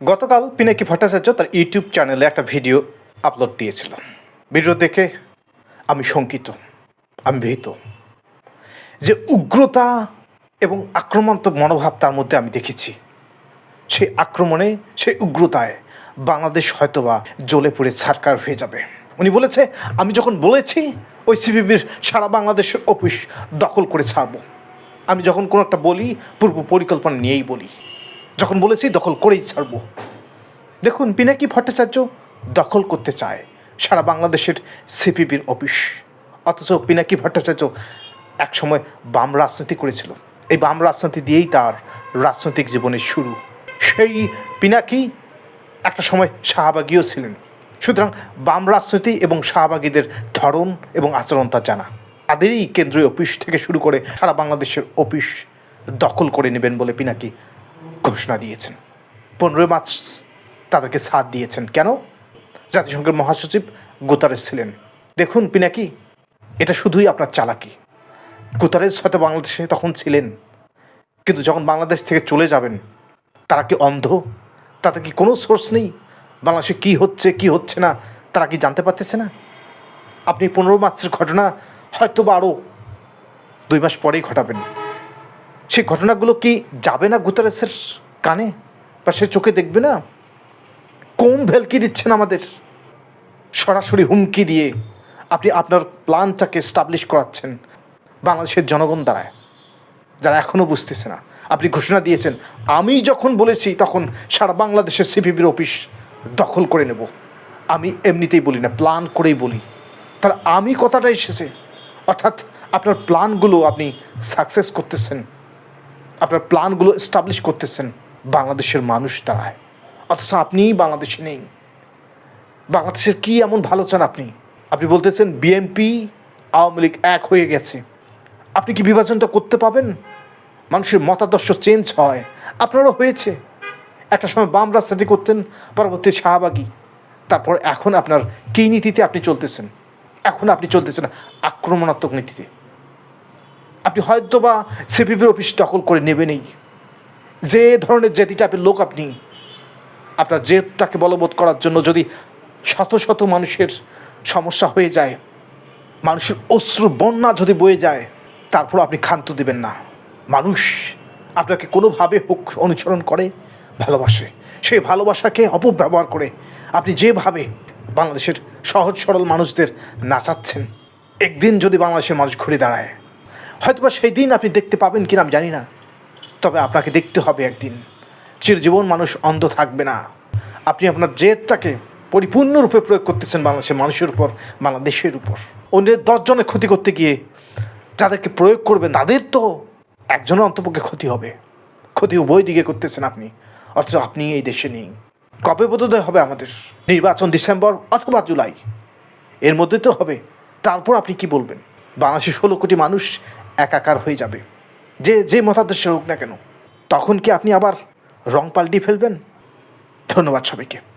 গতকাল পিনাকি ভট্টাচার্য তার ইউটিউব চ্যানেলে একটা ভিডিও আপলোড দিয়েছিল। ভিডিও দেখে আমি শঙ্কিত, আমি ভীত যে উগ্রতা এবং আক্রমণাত্মক মনোভাব তার মধ্যে আমি দেখেছি। সেই আক্রমণে সেই উগ্রতায় বাংলাদেশ হয়তোবা জ্বলে পড়ে ছারকার হয়ে যাবে। উনি বলেছে, আমি যখন বলেছি, ওই সিপিবির সারা বাংলাদেশের অফিস দখল করে ছাড়বো। আমি যখন কোনো একটা বলি, পূর্ব পরিকল্পনা নিয়েই বলি। যখন বলেছি দখল করেই ছাড়ব। দেখুন, পিনাকি ভট্টাচার্য দখল করতে চায় সারা বাংলাদেশের সিপিবির অফিস। অথচ পিনাকি ভট্টাচার্য একসময় বাম রাজনীতি করেছিল। এই বাম রাজনীতি দিয়েই তার রাজনৈতিক জীবনের শুরু। সেই পিনাকি একটা সময় শাহবাগীও ছিলেন। সুতরাং বাম রাজনীতি এবং শাহবাগীদের ধরন এবং আচরণ তার জানা। তাদেরই কেন্দ্রীয় অফিস থেকে শুরু করে সারা বাংলাদেশের অফিস দখল করে নেবেন বলে পিনাকি ঘোষণা দিয়েছেন। পনেরোই মার্চ তাদেরকে সাথ দিয়েছেন। কেন? জাতিসংঘের মহাসচিব গুতারেস ছিলেন। দেখুন, পিনাকি, এটা শুধুই আপনার চালাকি। গুতারেস হয়তো বাংলাদেশে তখন ছিলেন, কিন্তু যখন বাংলাদেশ থেকে চলে যাবেন, তারা কি অন্ধ? তাদের কি কোনো সোর্স নেই? বাংলাদেশে কী হচ্ছে, কি হচ্ছে না, তারা কি জানতে পারতেছে না? আপনি পনেরো মার্চের ঘটনা হয়তো বা আরও দুই মাস পরেই ঘটাবেন। সেই ঘটনাগুলো কি যাবে না গুতারেসের? কানে? বা সে চোখে দেখবে না? কোন ভেলকি দিচ্ছেন আমাদের? সরাসরি হুমকি দিয়ে আপনি আপনার প্ল্যানটাকে স্টাবলিশ করাচ্ছেন বাংলাদেশের জনগণ দ্বারায়। যারা এখনও বুঝতেছে না। আপনি ঘোষণা দিয়েছেন, আমি যখন বলেছি, তখন সারা বাংলাদেশের সিপিবির অফিস দখল করে নেব। আমি এমনিতেই বলি না, প্ল্যান করেই বলি। তাহলে আমি কথাটা এসেছে। অর্থাৎ আপনার প্ল্যানগুলো আপনি সাকসেস করতেছেন। আপনার প্ল্যানগুলো এস্টাবলিশ করতেছেন। বাংলাদেশের মানুষ দ্বারায় অথচ আপনিই বাংলাদেশে নেই। বাংলাদেশের কি এমন ভালো চান আপনি? আপনি বলতেছেন বিএনপি আওয়ামী লীগ এক হয়ে গেছে। আপনি কি বিভাজনটা করতে পাবেন? মানুষের মতাদর্শ চেঞ্জ হয়। আপনারও হয়েছে। একটা সময় বাম রাজনীতি করতেন পরবর্তী শাহবাগী। তারপর এখন আপনার কী নীতিতে আপনি চলতেছেন? এখন আপনি চলতেছেন আক্রমণাত্মক নীতিতে। আপনি হয়তো বা সিপিপির অফিস দখল করে নেবেনই। যে ধরনের জেদি টাইপের লোক আপনি, আপনার জেদটাকে বলবোধ করার জন্য যদি শত শত মানুষের সমস্যা হয়ে যায়, মানুষের অশ্রু বন্যা যদি বয়ে যায় তারপর আপনি ক্ষান্ত দিবেন না। মানুষ আপনাকে কোনোভাবে হোক অনুসরণ করে, ভালোবাসে। সেই ভালোবাসাকে অপব্যবহার করে আপনি যেভাবে বাংলাদেশের সহজ সরল মানুষদের নাচাচ্ছেন, একদিন যদি বাংলাদেশের মানুষ ঘুরে দাঁড়ায়, হয়তোবা সেই দিন আপনি দেখতে পাবেন কিনা আমি জানি না। তবে আপনাকে দেখতে হবে একদিন। চিরজীবন মানুষ অন্ধ থাকবে না। আপনি আপনার জেদটাকে পরিপূর্ণরূপে প্রয়োগ করতেছেন বাংলাদেশের মানুষের উপর, বাংলাদেশের উপর। অন্যের দশজনের ক্ষতি করতে গিয়ে যাদেরকে প্রয়োগ করবেন তাদের তো একজনের অন্তপক্ষে ক্ষতি হবে। ক্ষতি উভয় দিকে করতেছেন আপনি, অথচ আপনি এই দেশে নেই। কবে বোধোদয় হবে আমাদের? নির্বাচন ডিসেম্বর অথবা জুলাই? এর মধ্যে তো হবে। তারপর আপনি কি বলবেন? বাংলাদেশের ষোলো কোটি মানুষ একাকার হয়ে যাবে। যে যে মতাদর্শ হোক না কেন, তখন কি আপনি আবার রং পাল্টি ফেলবেন? ধন্যবাদ সবাইকে।